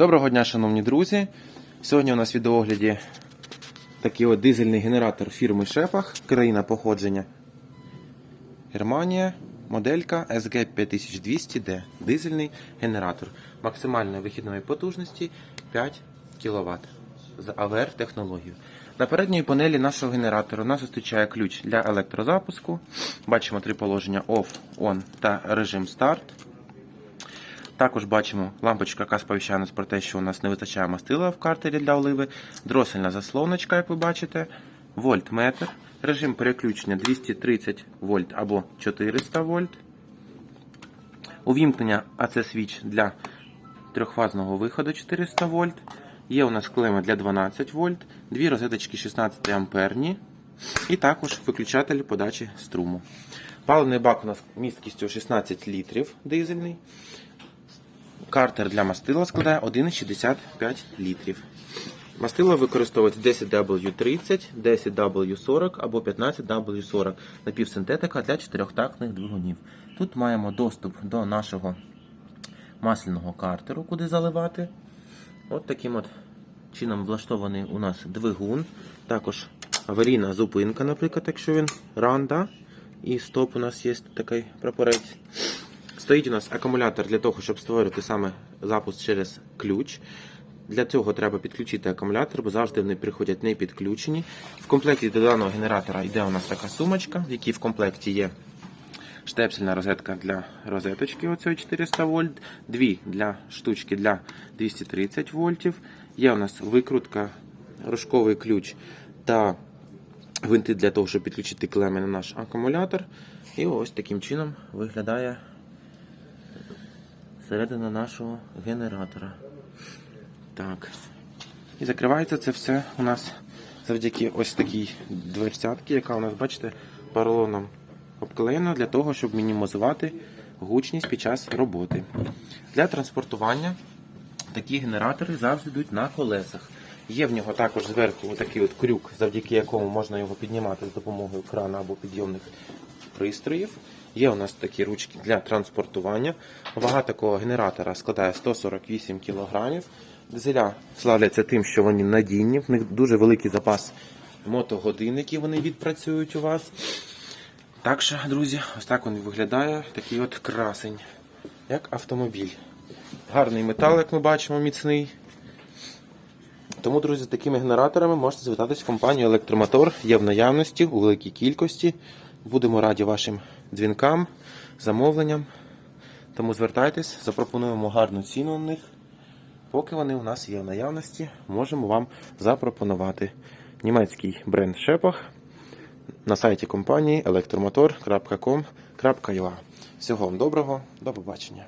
Доброго дня, шановні друзі. Сьогодні у нас в відеоогляді такий от дизельний генератор фірми Шепах, країна походження. Германія, моделька SG5200D. Дизельний генератор максимальної вихідної потужності 5 кВт з АВР технологією. На передній панелі нашого генератора нас зустрічає ключ для електрозапуску. Бачимо три положення OFF, ON та режим старт. Також бачимо лампочка, яка сповіщає нас про те, що у нас не вистачає мастила в картері для оливи, дросельна заслоночка, як ви бачите, вольтметр, режим переключення 230 вольт або 400 вольт, увімкнення AC свіч для трьохфазного виходу 400 вольт. Є у нас клеми для 12 вольт, дві розеточки 16 амперні і також виключателі подачі струму. Паливний бак у нас місткістю 16 літрів дизельний. Картер для мастила складає 1,65 літрів. Мастило використовується 10W30, 10W40 або 15W40 напівсинтетика для чотирьохтактних двигунів. Тут маємо доступ до нашого масляного картеру, куди заливати. От таким от чином влаштований у нас двигун. Також аварійна зупинка, наприклад, якщо він ранда. І стоп у нас є такий прапорець. Стоїть у нас акумулятор для того, щоб створити саме запуск через ключ. Для цього треба підключити акумулятор, бо завжди вони приходять не підключені. В комплекті до даного генератора йде у нас така сумочка, в якій в комплекті є штепсельна розетка для розеточки оцієї 400 вольт, дві для штучки для 230 вольтів. Є у нас викрутка, рожковий ключ та гвинти для того, щоб підключити клеми на наш акумулятор. І ось таким чином виглядає середина нашого генератора. Так. І закривається це все у нас завдяки ось такій дверцятці, яка у нас, бачите, поролоном обклеєна для того, щоб мінімізувати гучність під час роботи. Для транспортування такі генератори завжди йдуть на колесах. Є в нього також зверху отакий от крюк, завдяки якому можна його піднімати з допомогою крана або підйомних пристроїв. Є у нас такі ручки для транспортування. Вага такого генератора складає 148 кг. Дизеля славляться тим, що вони надійні, в них дуже великий запас мотогодин, які вони відпрацюють у вас. Так що, друзі, ось так він виглядає, такий от красень, як автомобіль. Гарний метал, як ми бачимо, міцний. Тому, друзі, з такими генераторами можете звертатись в компанію Електромотор. Є в наявності у великій кількості. Будемо раді вашим дзвінкам, замовленням. Тому звертайтесь, запропонуємо гарну ціну на них. Поки вони у нас є в наявності, можемо вам запропонувати німецький бренд Шепах на сайті компанії електромотор.com.ua. Всього вам доброго, до побачення.